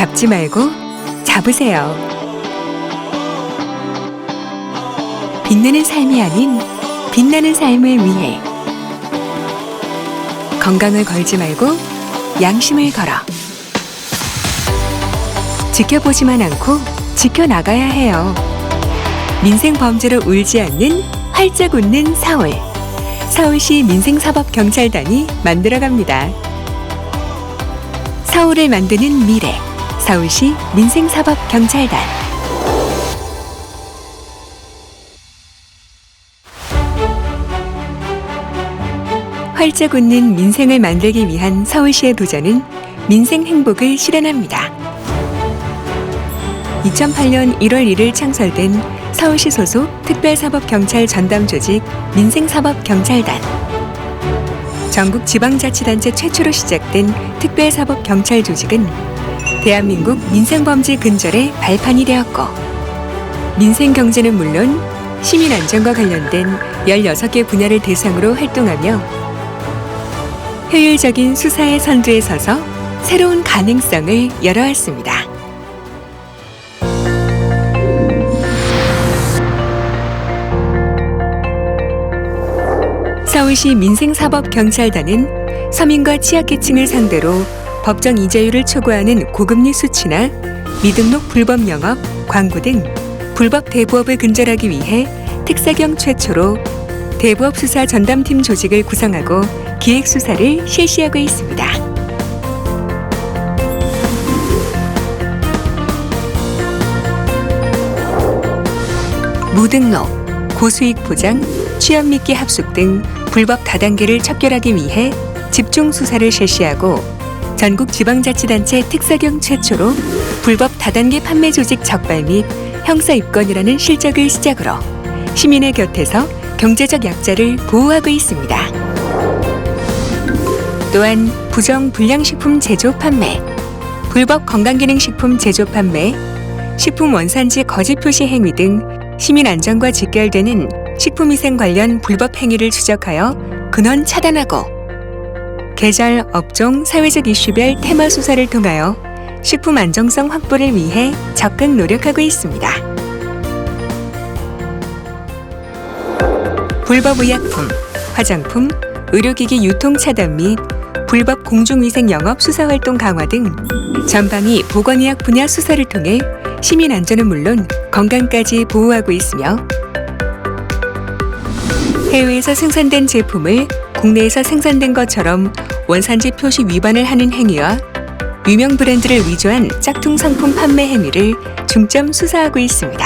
잡지 말고 잡으세요. 빛나는 삶이 아닌 빛나는 삶을 위해 건강을 걸지 말고 양심을 걸어 지켜보지만 않고 지켜나가야 해요. 민생 범죄로 울지 않는 활짝 웃는 서울. 서울시 민생사법경찰단이 만들어갑니다. 서울을 만드는 미래. 서울시 민생사법경찰단. 활짝 웃는 민생을 만들기 위한 서울시의 도전은 민생 행복을 실현합니다. 2008년 1월 1일 창설된 서울시 소속 특별사법경찰 전담 조직 민생사법경찰단. 전국 지방자치단체 최초로 시작된 특별사법경찰 조직은 대한민국 민생범죄 근절의 발판이 되었고, 민생 경제는 물론 시민 안전과 관련된 16개 분야를 대상으로 활동하며 효율적인 수사의 선두에 서서 새로운 가능성을 열어왔습니다. 서울시 민생사법경찰단은 서민과 취약계층을 상대로 법정 이자율을 초과하는 고금리 수취나 미등록 불법 영업, 광고 등 불법 대부업을 근절하기 위해 특사경 최초로 대부업 수사 전담팀 조직을 구성하고 기획 수사를 실시하고 있습니다. 무등록, 고수익 보장, 취업 미끼 합숙 등 불법 다단계를 척결하기 위해 집중 수사를 실시하고 전국 지방자치단체 특사경 최초로 불법 다단계 판매 조직 적발 및 형사 입건이라는 실적을 시작으로 시민의 곁에서 경제적 약자를 보호하고 있습니다. 또한 부정 불량식품 제조 판매, 불법 건강기능식품 제조 판매, 식품 원산지 거짓 표시 행위 등 시민 안전과 직결되는 식품위생 관련 불법 행위를 추적하여 근원 차단하고 계절, 업종, 사회적 이슈별 테마 수사를 통하여 식품 안정성 확보를 위해 적극 노력하고 있습니다. 불법 의약품, 화장품, 의료기기 유통 차단 및 불법 공중위생 영업 수사 활동 강화 등 전방위 보건의학 분야 수사를 통해 시민 안전은 물론 건강까지 보호하고 있으며 해외에서 생산된 제품을 국내에서 생산된 것처럼 원산지 표시 위반을 하는 행위와 유명 브랜드를 위조한 짝퉁 상품 판매 행위를 중점 수사하고 있습니다.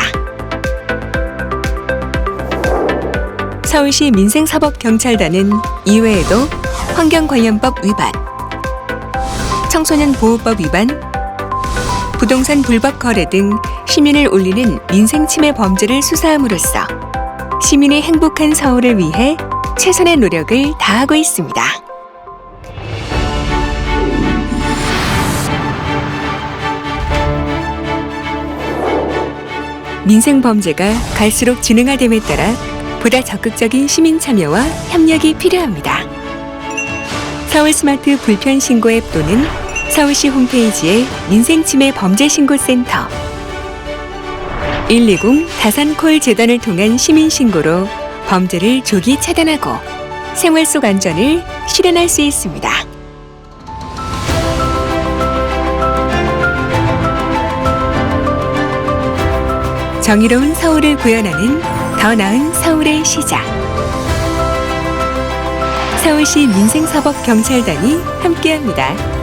서울시 민생사법경찰단은 이외에도 환경관련법 위반, 청소년 보호법 위반, 부동산 불법 거래 등 시민을 올리는 민생 침해 범죄를 수사함으로써 시민의 행복한 서울을 위해 최선의 노력을 다하고 있습니다. 민생 범죄가 갈수록 진흥화됨에 따라 보다 적극적인 시민 참여와 협력이 필요합니다. 서울 스마트 불편 신고 앱 또는 서울시 홈페이지의 민생 침해 범죄 신고 센터 120 다산콜 재단을 통한 시민 신고로 범죄를 조기 차단하고 생활 속 안전을 실현할 수 있습니다. 정의로운 서울을 구현하는 더 나은 서울의 시작. 서울시 민생사법경찰단이 함께합니다.